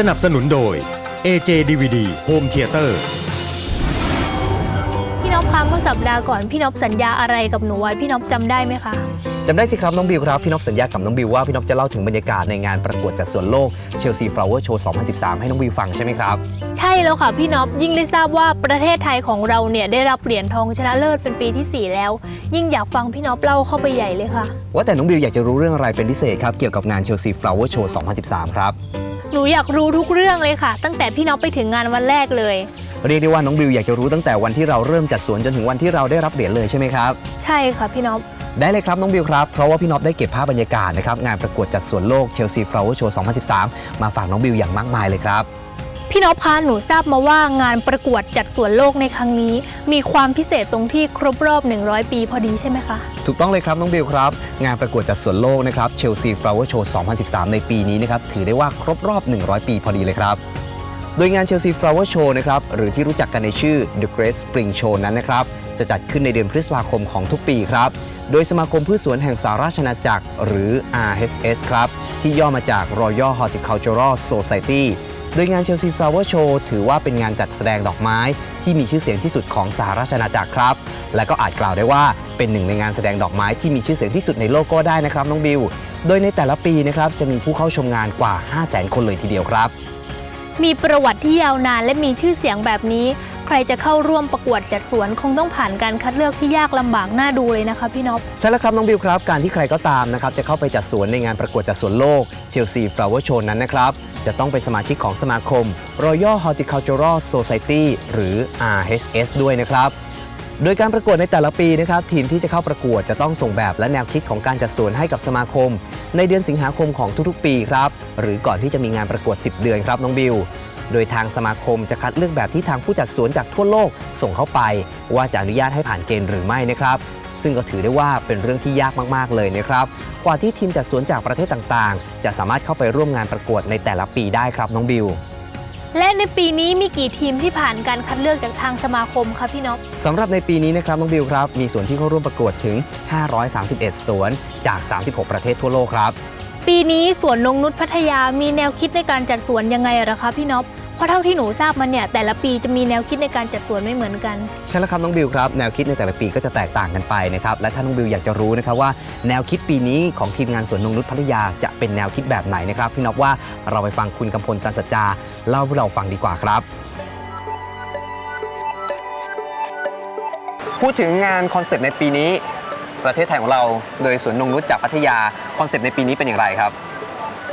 สนับสนุนโดย AJ DVD Home Theater พี่นพคะเมื่อสัปดาห์ก่อนพี่นพสัญญาอะไรกับหนูไว้พี่นพจำได้ไหมคะจำได้สิครับน้องบิวครับ พี่นพสัญญากับน้องบิวว่าพี่นพจะเล่าถึงบรรยากาศในงานประกวดจัดส่วนโลกเชลซีฟลาวเวอร์โชว์ 2013 ให้น้องบิวฟังใช่ไหมครับ ใช่แล้วค่ะพี่นพยิ่งได้ทราบว่าประเทศไทยของเราเนี่ยได้รับเหรียญทองชนะเลิศเป็นปีที่ 4 แล้ว ยิ่งอยากฟังพี่นพเล่าเข้าไปใหญ่เลยค่ะ ว่าแต่น้องบิวอยากจะรู้เรื่องอะไรเป็นพิเศษครับเกี่ยวกับงานเชลซีฟลาวเวอร์โชว์ 2013 ครับ หนูอยากรู้ทุกเรื่องเลยค่ะ ตั้งแต่พี่นพไปถึงงานวันแรกเลย เรียกได้ว่าน้องบิวอยากจะรู้ตั้งแต่วันที่เราเริ่มจัดสวนจนถึงวันที่เราได้รับเหรียญเลยใช่ไหมครับ ใช่ค่ะพี่นพได้เลยครับน้องบิวครับ เพราะว่าพี่นพได้เก็บภาพบรรยากาศนะครับงานประกวดจัดสวนโลกเชลซีฟลาวเวอร์โชว์ 2013 มาฝากน้องบิวอย่างมากมายเลยครับ พี่นพคะหนูทราบมาว่างานประกวดจัดสวนโลกในครั้งนี้ มีความพิเศษตรงที่ครบรอบ 100 ปีพอดีใช่ไหมคะ ถูกต้องเลยครับน้องบิวครับ งานประกวดจัดสวนโลกนะครับเชลซีฟลาวเวอร์โชว์2013 ในปีนี้นะครับถือได้ว่าครบรอบ 100 ปีพอดีเลยครับ โดยงาน Chelsea Flower Show นะครับหรือที่รู้จักกันในชื่อ The Great Spring Show นั้นนะครับจะจัดขึ้นในเดือนพฤษภาคมของทุกปีครับโดยสมาคมพืชสวนแห่งสหราชอาณาจักรหรือ RHS ครับที่ย่อมาจาก Royal Horticultural Society โดยงาน Chelsea Flower Show ถือว่าเป็นงานจัดแสดงดอกไม้ ที่มีชื่อเสียงที่สุดของสหราชอาณาจักรครับ และก็อาจกล่าวได้ว่าเป็นหนึ่งในงานแสดงดอกไม้ที่มีชื่อเสียงที่สุดในโลกก็ได้นะครับน้องบิว โดยในแต่ละปีนะครับจะมีผู้เข้าชมงานกว่า 500,000 คนเลยทีเดียวครับ มีประวัติที่ยาวนานและมีชื่อเสียงแบบนี้ ใครจะเข้าร่วมประกวดจัดสวนคงต้องผ่านการคัดเลือกที่ยากลำบากน่าดูเลยนะคะพี่นพใช่แล้วครับน้องบิวครับ การที่ใครก็ตามนะครับจะเข้าไปจัดสวนในงานประกวดจัดสวนโลกเชลซีฟลาวเวอร์โชว์นั้นนะครับจะต้องเป็นสมาชิกของสมาคม Royal Horticultural Society หรือ RHS ด้วยนะครับโดยการประกวดในแต่ละปีนะครับทีมที่จะเข้าประกวดจะต้องส่งแบบและแนวคิดของการจัดสวนให้กับสมาคม ในเดือนสิงหาคมของทุกๆ ปีครับหรือก่อนที่จะมีงานประกวด 10 เดือนครับน้องบิว โดยทางสมาคมจะคัดเลือกแบบที่ทางผู้จัดสวนจากทั่วโลกส่งเข้าไป ว่าจะอนุญาตให้ผ่านเกณฑ์หรือไม่นะครับ ซึ่งก็ถือได้ว่าเป็นเรื่องที่ยากมากๆเลยนะครับ กว่าที่ทีมจัดสวนจากประเทศต่างๆ จะสามารถเข้าไปร่วมงานประกวดในแต่ละปีได้ครับน้องบิวและในปีนี้มีกี่ทีมที่ผ่านการคัดเลือกจากทางสมาคมคะพี่นพสำหรับในปีนี้นะครับน้องบิวครับ มีสวนที่เข้าร่วมประกวดถึง 531 สวนจาก 36 ประเทศทั่วโลกครับ ปีนี้สวนนงนุชพัทยามีแนวคิดในการจัดสวนยังไงอะคะพี่นพเพ ราะเท่าที่หนูทราบมาเนี่ยแต่ละปีจะมีแนวคิดในการจัดสวนไม่เหมือนกัน ใช่แล้วครับน้องบิวครับแนวคิดในแต่ละปีก็จะแตกต่างกันไปนะครับและถ้าน้องบิวอยากจะรู้นะครับว่า แนวคิดปีนี้ของทีมงานสวนนงนุชพัทยาจะเป็นแนวคิดแบบไหนนะครับพี่นพว่าเราไปฟังคุณกำพลตันสัจจาเล่าให้เราฟังดีกว่าครับ พูดถึงงานคอนเซปต์ในปีนี้ ประเทศไทยของเราโดยสวนนงนุชจากพัทยาคอนเซปต์ในปีนี้เป็นอย่างไรครับ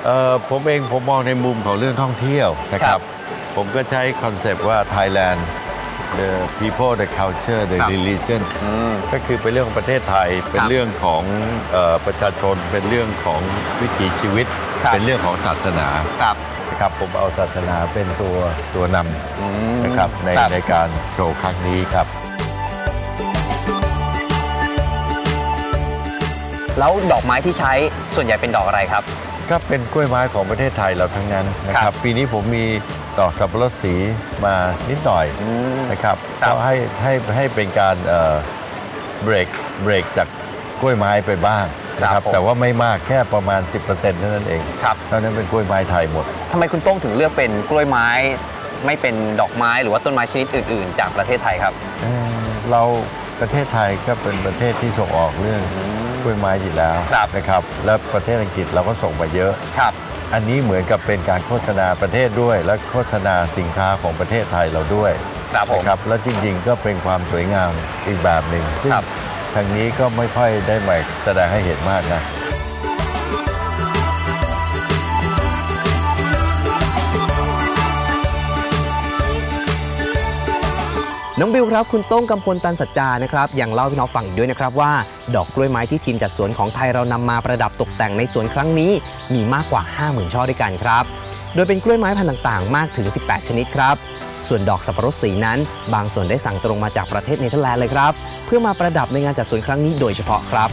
เอ่อผมเองผมมองในมุมของเรื่องท่องเที่ยวนะคครัรับบ ผมก็ใช้คอนเซปต์ว่า Thailand the people the culture the ครับ religion อืม ก็คือเป็นเรื่องของประเทศไทย เป็นเรื่องของเออประชาชน เป็นเรื่องของวิถีชีวิต ครับ เป็นเรื่องของศาสนาครับนะครับผมเอาศาสนาเป็นตัวตัวนอืมำนะครับในครับ ในการโชว์ครั้งนี้ครับ แล้วดอกไม้ที่ใช้ส่วนใหญ่เป็นดอกอะไรครับ ก็เป็นกล้วยไม้ของประเทศไทยเราทั้งนั้นนะคครัรับบปีนี้ผมมี ดอกสับปะรดสีมานิดหน่อยอืม นะครับครับ ก็ให้ให้ให้เป็นการเอ่อเบรกเบรกจากกล้วยไม้ไปบ้างนะคครัรับบผม แต่ว่าไม่มากแค่ประมาณ 10%เท่านั้นเองครับเท่านั้นเป็นกล้วยไม้ไทยหมด ทำไมคุณโต้งถึงเลือกเป็นกล้วยไม้ ไม่เป็นดอกไม้หรือว่าต้นไม้ชนิดอื่น ๆ จากประเทศไทยครับ เอ่อเราประเทศไทยก็เป็นประเทศที่ส่งออกเรื่องกล้วยไม้อยู่แล้วครับ นะครับ และประเทศอังกฤษเราก็ส่งมาเยอะ ครับ อันนี้เหมือนกับเป็นการโฆษณาประเทศด้วย และโฆษณาสินค้าของประเทศไทยเราด้วยครับผม นะครับและจริงๆก็เป็นความสวยงามอีกแบบหนึ่งซึ่งครับ ทางนี้ก็ไม่ค่อยได้มาแสดงให้เห็นมากนะ น้องบิวครับคุณโต้งกำพลตันสัจจานะครับยังเล่าพี่น้องฟังอีกด้วยนะครับว่า ดอกกล้วยไม้ที่ทีมจัดสวนของไทยเรานำมาประดับตกแต่งในสวนครั้งนี้ มีมากกว่า 50,000 ช่อด้วยกันครับ โดยเป็นกล้วยไม้พันธุ์ต่างๆ มากถึง 18 ชนิดครับ ส่วนดอกสับปะรดสีนั้น บางส่วนได้สั่งตรงมาจากประเทศเนเธอร์แลนด์เลยครับ เพื่อมาประดับในงานจัดสวนครั้งนี้โดยเฉพาะครับ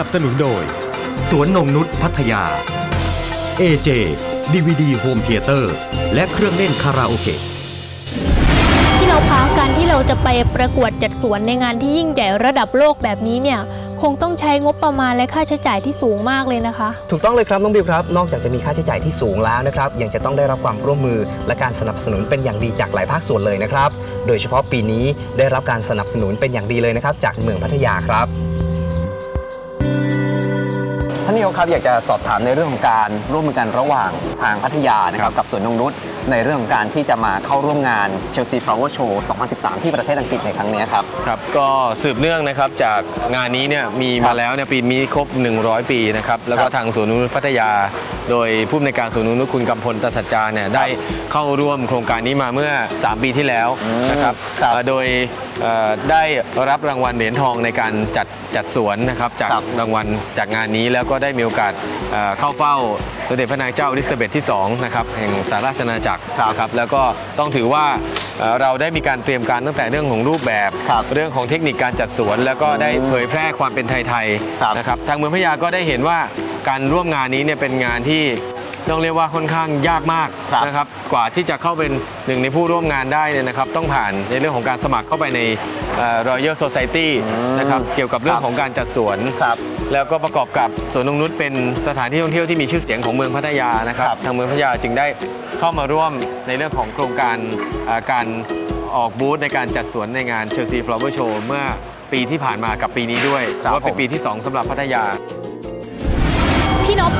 นับสนุนโดย สวนนงนุษย์พัทยา AJ DVD Home Theater และเครื่องเล่นคาราโอเกะ ที่เราพาการที่เราจะไปประกวดจัดสวนในงานที่ยิ่งใหญ่ระดับโลกแบบนี้เนี่ย คงต้องใช้งบประมาณและค่าใช้จ่ายที่สูงมากเลยนะคะ ถูกต้องเลยครับน้องบิวครับ นอกจากจะมีค่าใช้จ่ายที่สูงแล้วนะครับยังจะต้องได้รับความร่วมมือและการสนับสนุนเป็นอย่างดีจากหลายภาคส่วนเลยนะครับ โดยเฉพาะปีนี้ได้รับการสนับสนุนเป็นอย่างดีเลยนะครับจากเมืองพัทยาครับท่า นนายกครับอยากจะสอบถามในเรื่องของการร่วมมือกันระหว่างทางพัทยานะครับกับสวนนงนุษย์ในเรื่องของการที่จะมาเข้าร่วมงาน Chelsea Flower Show 2013 ที่ประเทศอังกฤษในครั้งนี้ครับ ครับ ก็สืบเนื่องนะครับจากงานนี้เนี่ยมีมาแล้วเนี่ยปีนี้ครบ 100 ปีนะครับแล้วก็ทางสวนนงนุษย์พัทยา โดยผู้อำนวยการสวนนงนุษย์คุณกำพลตสัจจาเนี่ยได้เข้าร่วมโครงการนี้มาเมื่อ 3 ปีที่แล้วนะครับครับเอ่อโดยเอ่อ ได้รับรางวัลเหรียญทองในการจัดจัดสวนนะครับจากครับรางวัลจากงานนี้แล้วก็ได้มีโอกาสเอ่อเข้าเฝ้าสมเด็จพระนางเจ้าอลิซาเบธที่2นะครับแห่งสหราชอาณาจักรนะครับแล้วก็ต้องถือว่าเอ่อเราได้มีการเตรียมการตั้งแต่เรื่องของรูปแบบครับเรื่องของเทคนิคการจัดสวน แล้วก็ได้เผยแพร่ความเป็นไทยครับๆนะครับทางเมืองพะยาก็ได้เห็นว่าการร่วมงานนี้เนี่ยเป็นงานที่ ต้องเรียกว่าค่อนข้างยากมากครับนะครับ กว่าที่จะเข้าเป็นหนึ่งในผู้ร่วมงานได้เนี่ยนะครับ ต้องผ่านในเรื่องของการสมัครเข้าไปในเอ่อ Royal Society นะครับเกี่ยวกับเรื่องของการจัดสวน ครับ แล้วก็ประกอบกับสวนนงนุษย์เป็นสถานที่ท่องเที่ยวที่มีชื่อเสียงของเมืองพัทยานะครับ ครับทางเมืองพัทยาจึงได้เข้ามาร่วมในเรื่องของโครงการอ่าการออกบูธในการจัดสวนในงาน Chelsea Flower Show เมื่อปีที่ผ่านมากับปีนี้ด้วยครับว่าเป็นผม ปีที่ 2สำหรับพัทยาพี่นพ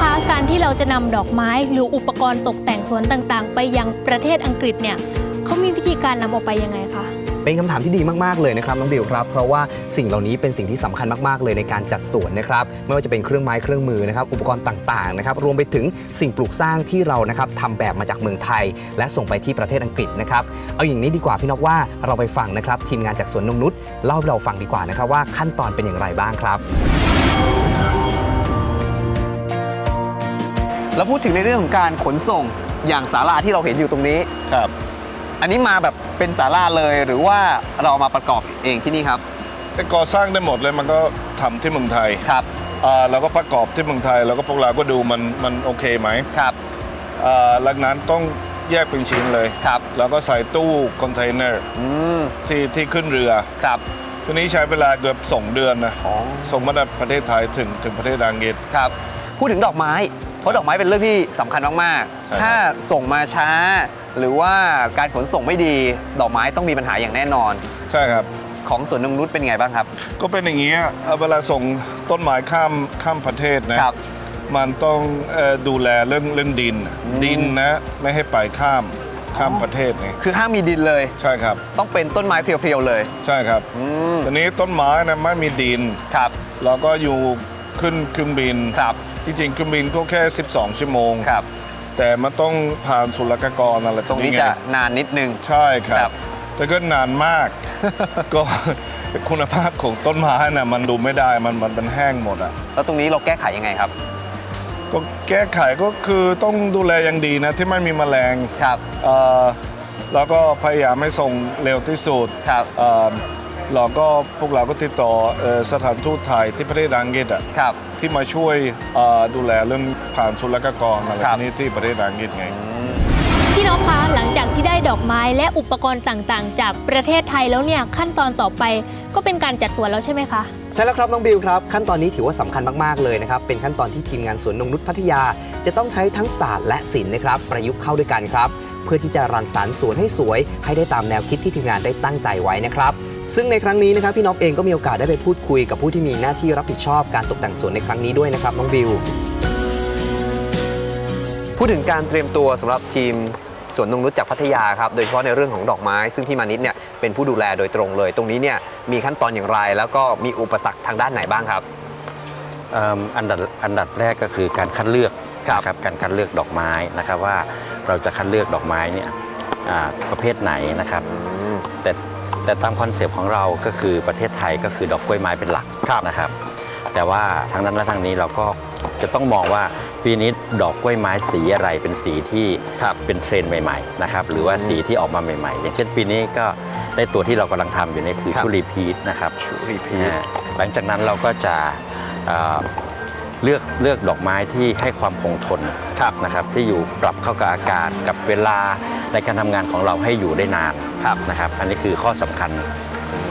คะ การที่เราจะนำดอกไม้หรืออุปกรณ์ตกแต่งสวนต่างๆ ไปยังประเทศอังกฤษเนี่ยเขามีวิธีการนำออกไปยังไงคะเป็นคำถามที่ดีมากๆเลยนะครับน้องบิวครับ เพราะว่าสิ่งเหล่านี้เป็นสิ่งที่สำคัญมากๆเลยในการจัดสวนนะครับไม่ว่าจะเป็นเครื่องไม้เครื่องมือนะครับอุปกรณ์ต่างๆนะครับรวมไปถึงสิ่งปลูกสร้างที่เรานะครับทำแบบมาจากเมืองไทย และส่งไปที่ประเทศอังกฤษนะครับเอาอย่างนี้ดีกว่าพี่นกว่าเราไปฟังนะครับทีมงานจากสวนนงนุษย์เล่าให้เราฟังดีกว่านะครับว่าขั้นตอนเป็นอย่างไรบ้างครับ แล้วพูดถึงในเรื่องของการขนส่งอย่างศาลาที่เราเห็นอยู่ตรงนี้ ครับ อันนี้มาแบบเป็นศาลาเลยหรือว่าเราเอามาประกอบเองที่นี่ครับแต่ก่อสร้างได้หมดเลยมันก็ทำที่เมืองไทยครับอ่าเราก็ประกอบที่เมืองไทย แล้วก็พวกเราก็ดูมันมันโอเคไหมครับอ่าหลังนั้นต้องแยกเป็นชิ้นเลย ครับแล้วก็ใส่ตู้คอนเทนเนอร์อืมที่ที่ขึ้นเรือ ครับทีนี้ใช้เวลาเกือบสองเดือนนะ อ๋อส่งมาจากประเทศไทยถึงถึงประเทศอังกฤษ ครับ พูดถึงดอกไม้ เพราะดอกไม้เป็นเรื่องที่สำคัญมากใช่ครับ ๆ ถ้าส่งมาช้า หรือว่าการขนส่งไม่ดีดอกไม้ต้องมีปัญหาอย่างแน่นอน ใช่ครับ ของสวนนงนุชเป็นไงบ้างครับ ก็เป็นอย่างนี้ยเอ่อเวลาส่งต้นไม้ข้ามข้ามประเทศนะครับ มันต้องเอ่อดูแลเรื่องเรื่องดินอืมดินนะไม่ให้ไปข้ามข้ามประเทศไงคือห้ามมีดินเลย ใช่ครับ ต้องเป็นต้นไม้เพียวๆเลยใช่ครับอืมทีนี้ต้นไม้นะไม่มีดิน ครับ เราก็อยู่ขึ้นเครื่องบิน ครับ จริงๆเครื่องบินก็แค่ 12 ชั่วโมง ครับ แต่มันต้องผ่านศุลกากรอะไรตรงนี้ไจะนานนิดนึง ใช่คครัรับ บแต่ก็นานมาก ก็คุณภาพของต้นไม้น่ะมันดูไม่ได้มันมันมันแห้งหมดอะ แล้วตรงนี้เราแก้ไขยังไงครับ ก็แก้ไขก็คือต้องดูแลอย่างดีนะที่ไม่มีแมลงครับ เอ่อแล้วก็พยายามให้ส่งเร็วที่สุดครับ เอ่อ เราก็พวกเราก็ติดต่อเอ่อสถานทูตไทยที่ประเทศอังกฤษอะครับ ที่มาช่วยเอ่อดูแลเรื่องผ่านศุลกากรอะไรครับ นี้ที่ประเทศอังกฤษไง พี่นพคะหลังจากที่ได้ดอกไม้และอุปกรณ์ต่างๆ จากประเทศไทยแล้วเนี่ยขั้นตอนต่อไปก็เป็นการจัดสวนแล้วใช่ไหมคะ ใช่แล้วครับน้องบิวครับ ขั้นตอนนี้ถือว่าสำคัญมาก ๆ เลยนะครับ เป็นขั้นตอนที่ทีมงานสวนนงนุชพัทยา จะต้องใช้ทั้งศาสตร์และศิลป์นะครับ ประยุกต์เข้าด้วยกันครับ เพื่อที่จะรังสรรค์สวนให้สวย ให้ได้ตามแนวคิดที่ทีมงานได้ตั้งใจไว้นะครับ ซึ่งในครั้งนี้นะครับพี่น็อปเองก็มีโอกาสได้ไปพูดคุยกับผู้ที่มีหน้าที่รับผิดชอบการตกแต่งสวนในครั้งนี้ด้วยนะครับน้องบิวพูดถึงการเตรียมตัวสำหรับทีมสวนนงนุชจากพัทยาครับ โดยเฉพาะในเรื่องของดอกไม้ ซึ่งพี่มานิดเนี่ยเป็นผู้ดูแลโดยตรงเลย ตรงนี้เนี่ยมีขั้นตอนอย่างไร แล้วก็มีอุปสรรคทางด้านไหนบ้างครับ เอิ่มอันดับอันดับแรกก็คือการคัดเลือกครับ นะครับการคัดเลือกดอกไม้นะครับว่าเราจะคัดเลือกดอกไม้เนี่ยอ่าประเภทไหนนะครับ แต่ แต่ตามคอนเซปต์ของเราก็คือประเทศไทยก็คือดอกกล้วยไม้เป็นหลักนะครับ แต่ว่าทางนั้นและทางนี้เราก็จะต้องมองว่าปีนี้ดอกกล้วยไม้สีอะไรเป็นสีที่เป็นเทรนด์ใหม่ๆนะครับหรือว่าสีที่ออกมาใหม่ๆ อย่างเช่นปีนี้ก็ได้ตัวที่เรากำลังทำอยู่นี่คือครับชุรีพีทนะครับชูรีพีนะฮะหลังจากนั้นเราก็จะ เอ่อเลือกเลือกดอกไม้ที่ให้ความคงทนนะครับ ที่อยู่ปรับเข้ากับอากาศกับเวลาในการทำงานของเราให้อยู่ได้นานนะครับ อันนี้คือข้อสำคัญ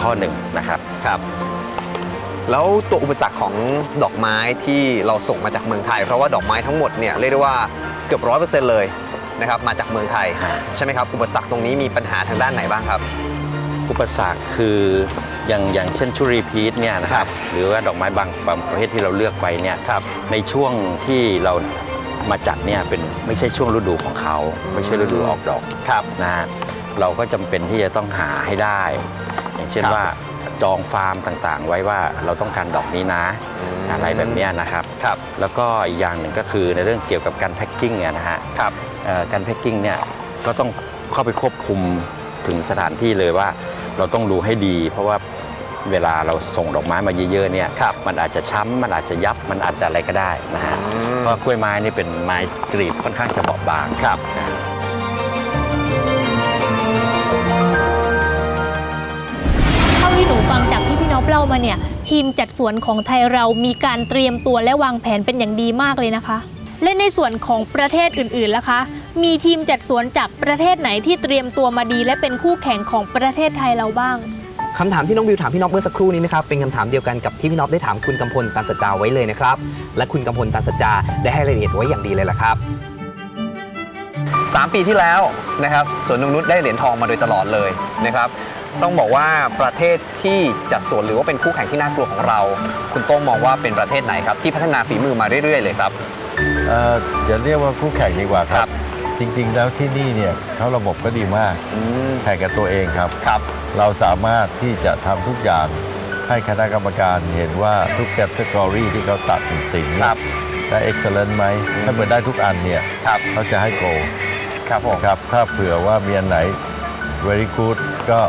ข้อหนึ่งนะครับครับ แล้วตัวอุปสรรคของดอกไม้ที่เราส่งมาจากเมืองไทย เพราะว่าดอกไม้ทั้งหมดเนี่ยเรียกได้ว่าเกือบร้อยเปอร์เซ็นต์เลยนะครับมาจากเมืองไทยใช่ไหมครับอุปสรรคตรงนี้มีปัญหาทางด้านไหนบ้างครับ อุปสรรคคืออย่างอย่างเช่นชุรีพีทเนี่ยนะคครัรับบหรือว่าดอกไม้บางบางประเภทที่เราเลือกไปเนี่ยในช่วงที่เรามาจัดเนี่ยเป็นไม่ใช่ช่วงฤดูของเขา ไม่ใช่ฤดูออกดอกครับนะฮะเราก็จำเป็นที่จะต้องหาให้ได้ อย่างเช่นครับว่าจองฟาร์มต่างๆ ไว้ว่าเราต้องการดอกนี้นะอืมอะไรแบบเนี้ยนะครับครับ แล้วก็อีกอย่างหนึ่งก็คือในเรื่องเกี่ยวกับการแพ็กกิ้งเนี่ยนะฮะครับเอ่อการแพ็กกิ้งเนี่ยก็ต้องเข้าไปควบคุม ถึงสถานที่เลยว่าเราต้องดูให้ดี เพราะว่าเวลาเราส่งดอกไม้มาเยอะๆเนี่ยครับมันอาจจะช้ำมันอาจจะยับมันอาจจะอะไรก็ได้นะฮะอืมเพราะกล้วยไม้นี่เป็นไม้กรีบค่อนข้างจะบอบบางครับนะฮะเท่าที่หนูฟังจากที่พี่น็อปเล่ามาเนี่ย ทีมจัดสวนของไทยเรามีการเตรียมตัวและวางแผนเป็นอย่างดีมากเลยนะคะ และในส่วนของประเทศอื่นๆล่ะคะ มีทีมจัดสวนจากประเทศไหนที่เตรียมตัวมาดีและเป็นคู่แข่งของประเทศไทยเราบ้างคำถามที่น้องบิวถามพี่น็อปเมื่อสักครู่นี้นะครับเป็นคำถามเดียวกันกับที่พี่น็อปได้ถามคุณกำพลตันสัจจาไว้เลยนะครับ และคุณกำพลตันสัจจาได้ให้รายละเอียดไว้อย่างดีเลยล่ะครับ 3 ปีที่แล้วนะครับสวนนงนุชได้เหรียญทองมาโดยตลอดเลยนะครับต้องบอกว่าประเทศที่จัดสวนหรือว่าเป็นคู่แข่งที่น่ากลัวของเรา คุณโต้งมองว่าเป็นประเทศไหนครับที่พัฒนาฝีมือมาเรื่อยๆเลยครับเอ่ออย่าเรียกว่าคู่แข่งดีกว่าคครัรับบ จริงๆ แล้วที่นี่เนี่ยเขาระบบก็ดีมากอืมแข่งกับตัวเองครับ ครับเราสามารถที่จะทำทุกอย่างให้คณะกรรมการเห็นว่าทุกแคตตากรีที่เขาตัดสินเนี่คยรับ ได้เอ็กซ์ e ลนไหมถ้าเปิดได้ทุกอันเนี่ยครับเขาจะให้โกครับผมครับถ้าเผื่อว่ามีอันไหน very good ก็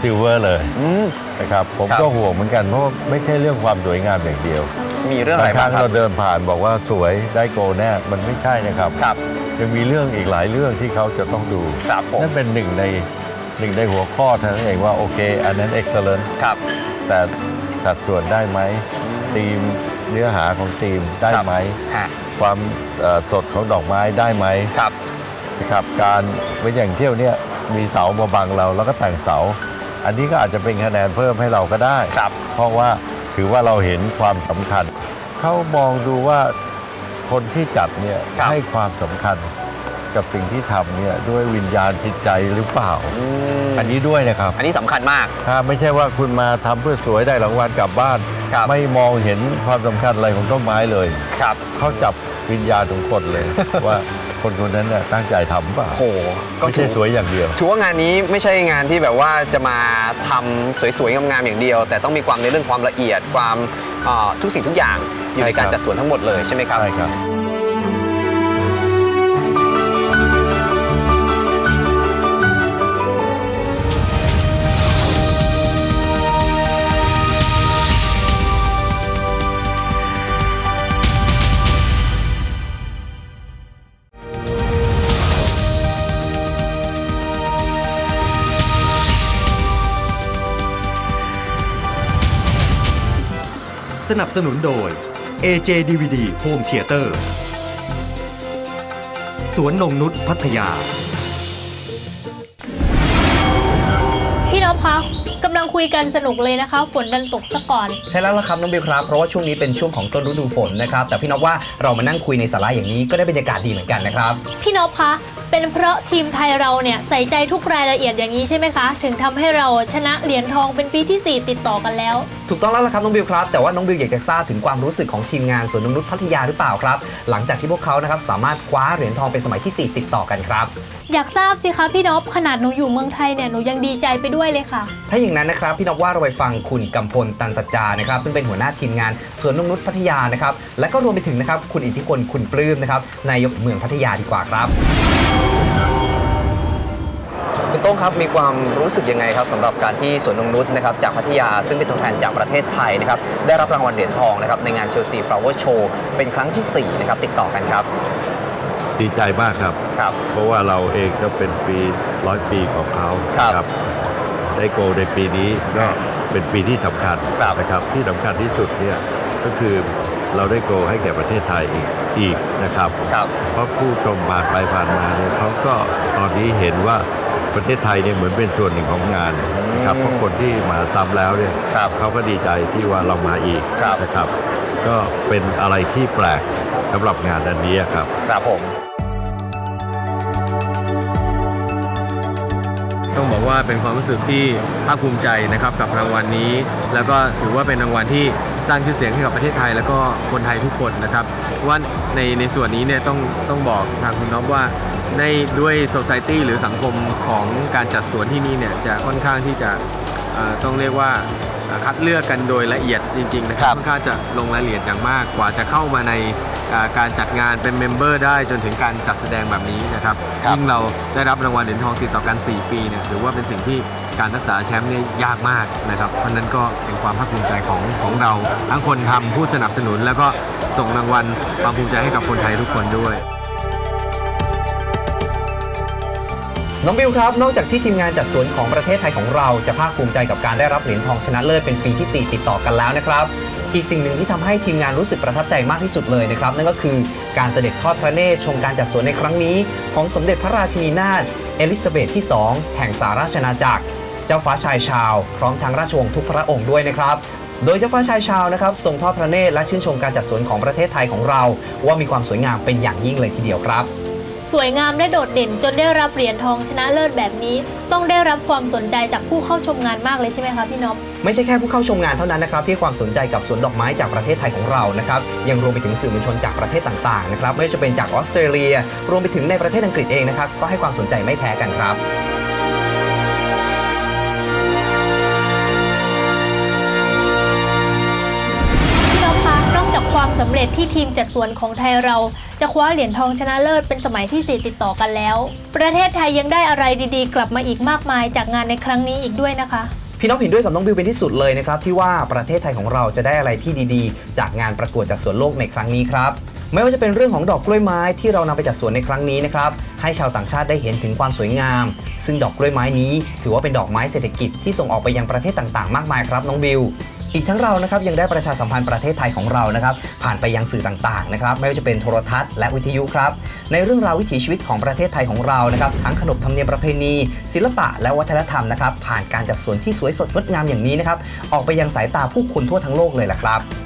ซิลเวอร์เลยอืม นะครับผมครับ ก็ห่วงเหมือนกันเพราะว่าไม่ใช่เรื่องความสวยงามอย่างเดียวมีเรื่องอะไรบางคบ้ารั้งงครัเราบเดินผ่านบอกว่าสวยได้โกแน่มันไม่ใช่นะครับ ครับ ยังมีเรื่องอีกหลายเรื่องที่เขาจะต้องดูครับผมนั่นเป็นหนึ่งในหนึ่งในหัวข้อเท่านั้นเองว่าโอเค อันนั้น excellent ครับแต่สัดส่วนได้ไหมธีมเนื้อหาของธีมได้ไหม ฮะความเอ่อสดของดอกไม้ได้ไหมครับ นะครับการเป็นอย่างเที่ยวเนี่ยมีเสามาบังเราแล้วก็แต่งเสา อันนี้ก็อาจจะเป็นคะแนนเพิ่มให้เราก็ได้ ครับ เพราะว่าถือว่าเราเห็นความสำคัญ เขามองดูว่า คนที่จัดเนี่ยครับให้ความสำคัญกับสิ่งที่ทำเนี่ยด้วยวิญญาณจิตใจหรือเปล่าอืมอันนี้ด้วยนะครับ อันนี้สำคัญมาก ถ้าไม่ใช่ว่าคุณมาทำเพื่อสวยได้รางวัลกลับบ้าน ครับ ไม่มองเห็นความสำคัญอะไรของต้นไม้เลย ครับ เขาจับวิญญาณของคนเลย ว่าคนคนนั้นน่ะตั้งใจทำเปล่าโอ้โหก็ไม่ถืใช่อสวยอย่างเดียว ถือว่างานนี้ไม่ใช่งานที่แบบว่าจะมาทำสวยๆงามๆอย่างเดียว แต่ต้องมีความในเรื่องความละเอียดความเอ่อทุกสิ่งทุกอย่าง อยู่ในใช่ครับการจัดสวนทั้งหมดเลยใช่ไหมครับ ใช่ครับ สนับสนุนโดย AJ DVD Home Theater สวนนงนุษพัทยา พี่นพคะ งคุยกันสนุกเลยนะคะ ฝนดันตกซะก่อน ใช่แล้วล่ะครับน้องบิวครับ เพราะว่าช่วงนี้เป็นช่วงของต้นฤดูฝนนะครับ แต่พี่นพว่าเรามานั่งคุยในสาระอย่างนี้ก็ได้บรรยากาศดีเหมือนกันนะครับ พี่นพคะ เป็นเพราะทีมไทยเราเนี่ยใส่ใจทุกรายละเอียดอย่างนี้ใช่ไหมคะ ถึงทำให้เราชนะเหรียญทองเป็นปีที่ 4 ติดต่อกันแล้ว ถูกต้องแล้วล่ะครับน้องบิวครับ แต่ว่าน้องบิวอยากจะทราบถึงความรู้สึกของทีมงานสวนนงนุษย์พัทยาหรือเปล่าครับ หลังจากที่พวกเขานะครับสามารถคว้าเหรียญทองเป็นสมัยที่ 4 ติดต่อกันครับ อยากทราบสิคะพี่นพขนาดหนูอยู่เมืองไทยเนี่ยหนูยังดีใจไปด้วยเลยค่ะ ถ้าอย่างนั้นนะครับพี่นพว่าเราไปฟังคุณกำพลตันสัจจานะครับซึ่งเป็นหัวหน้าทีมงานสวนนงนุษย์พัทยานะครับและก็รวมไปถึงนะครับคุณอิทธิพลคุณปลื้มนะครับนายกเมืองพัทยาดีกว่าครับคุณโต้งครับมีความรู้สึกยังไงครับสำหรับการที่สวนนงนุษย์นะครับจากพัทยาซึ่งเป็นตัวแทนจากประเทศไทยนะครับได้รับรางวัลเหรียญทองนะครับในงานเชลซีฟลาวเวอร์โชว์เป็นครั้งที่4นะครับติดต่อกันครับ ดีใจมากครับ ครับ เพราะว่าเราเองก็เป็นปีร้อยปีของเขาครับได้โกลในปีนี้ก็เป็นปีที่สำคัญครับ นะครับ ที่สำคัญที่สุดเนี่ยก็คือเราได้โกลให้แก่ประเทศไทยอีกอีกนะครับ ครับ เพราะผู้ชมผ่านไปผ่านมาเนี่ยเขาก็ตอนนี้เห็นว่าประเทศไทยเนี่ยเหมือนเป็นส่วนหนึ่งของงานนะครับอืมเพราะคนที่มาซ้ำแล้วเนี่ยครับเขาก็ดีใจที่ว่าเรามาอีกครับ นะครับ ก็เป็นอะไรที่แปลกสำหรับงานอันนี้ครับ ครับผม ต้องบอกว่าเป็นความรู้สึกที่ภาคภูมิใจนะครับกับรางวัลนี้ แล้วก็ถือว่าเป็นรางวัลที่สร้างชื่อเสียงให้กับประเทศไทย แล้วก็คนไทยทุกคนนะครับว่าในในส่วนนี้เนี่ยต้องต้องบอกทางคุณน้องว่าในด้วยโซซ i ตี้หรือสังคมของการจัดสวนที่นี่เนี่ยจะค่อนข้างที่จะเอ่อต้องเรียกว่าเอ่อ คัดเลือกกันโดยละเอียดจริงๆนะครับค่อนข้างจะลงรายละเอียดอย่างมากกว่าจะเข้ามาในอ่าการจัดงานเป็นเมมเบอร์ได้จนถึงการจัดแสดงแบบนี้นะครับครับยิ่งเราได้รับรางวัลเหรียญทองติดต่อกัน 4 ปีเนี่ยถือว่าเป็นสิ่งที่การรักษาแชมป์เนี่ยยากมากนะครับ เพราะฉะนั้นก็เป็นความภาคภูมิใจของของเรา ทั้งคนทำผู้สนับสนุน แล้วก็ส่งรางวัลความภูมิใจให้กับคนไทยทุกคนด้วย น้องบิวครับ นอกจากที่ทีมงานจัดสวนของประเทศไทยของเราจะภาคภูมิใจกับการได้รับเหรียญทองชนะเลิศเป็นปีที่ 4 ติดต่อกันแล้วนะครับ อีกสิ่งหนึ่งที่ทำให้ทีมงานรู้สึกประทับใจมากที่สุดเลยนะครับ นั่นก็คือการเสด็จทอดพระเนตรชมการจัดสวนในครั้งนี้ ของสมเด็จพระราชินีนาถเอลิซาเบธที่ 2 แห่งสาราชนาจักร เจ้าฟ้าชายชาว พร้อมทั้งราชวงศ์ทุกพระองค์ด้วยนะครับโดยเจ้าฟ้าชายชาวนะครับทรงทอดพระเนตรและชื่นชมการจัดสวนของประเทศไทยของเรา ว่ามีความสวยงามเป็นอย่างยิ่งเลยทีเดียวครับ สวยงามและโดดเด่นจนได้รับเหรียญทองชนะเลิศแบบนี้ ต้องได้รับความสนใจจากผู้เข้าชมงานมากเลยใช่ไหมคะพี่นพไม่ใช่แค่ผู้เข้าชมงานเท่านั้นนะครับที่ความสนใจกับสวนดอกไม้จากประเทศไทยของเรานะครับยังรวมไปถึงสื่อมวลชนจากประเทศต่างๆนะครับไม่ว่าจะเป็นจากออสเตรเลีย รวมไปถึงในประเทศอังกฤษเองนะครับก็ให้ความสนใจไม่แพ้กันครับ สำเร็จที่ทีมจัดสวนของไทยเรา จะคว้าเหรียญทองชนะเลิศเป็นสมัยที่ 4 ติดต่อกันแล้ว ประเทศไทยยังได้อะไรดีๆ กลับมาอีกมากมายจากงานในครั้งนี้อีกด้วยนะคะพี่น้องเห็นด้วยกับน้องบิวเป็นที่สุดเลยนะครับที่ว่าประเทศไทยของเราจะได้อะไรที่ดีๆ จากงานประกวดจัดสวนโลกในครั้งนี้ครับไม่ว่าจะเป็นเรื่องของดอกกล้วยไม้ที่เรานำไปจัดสวนในครั้งนี้นะครับให้ชาวต่างชาติได้เห็นถึงความสวยงาม ซึ่งดอกกล้วยไม้นี้ ถือว่าเป็นดอกไม้เศรษฐกิจที่ส่งออกไปยังประเทศต่างๆ มากมายครับน้องบิว อีกทั้งเรานะครับยังได้ประชาสัมพันธ์ประเทศไทยของเรานะครับผ่านไปยังสื่อต่างๆนะครับไม่ว่าจะเป็นโทรทัศน์และวิทยุครับ ในเรื่องราววิถีชีวิตของประเทศไทยของเรานะครับทั้งขนบธรรมเนียมประเพณี ศิลปะและวัฒนธรรมนะครับผ่านการจัดสวนที่สวยสดงดงามอย่างนี้นะครับออกไปยังสายตาผู้คนทั่วทั้งโลกเลยล่ะครับ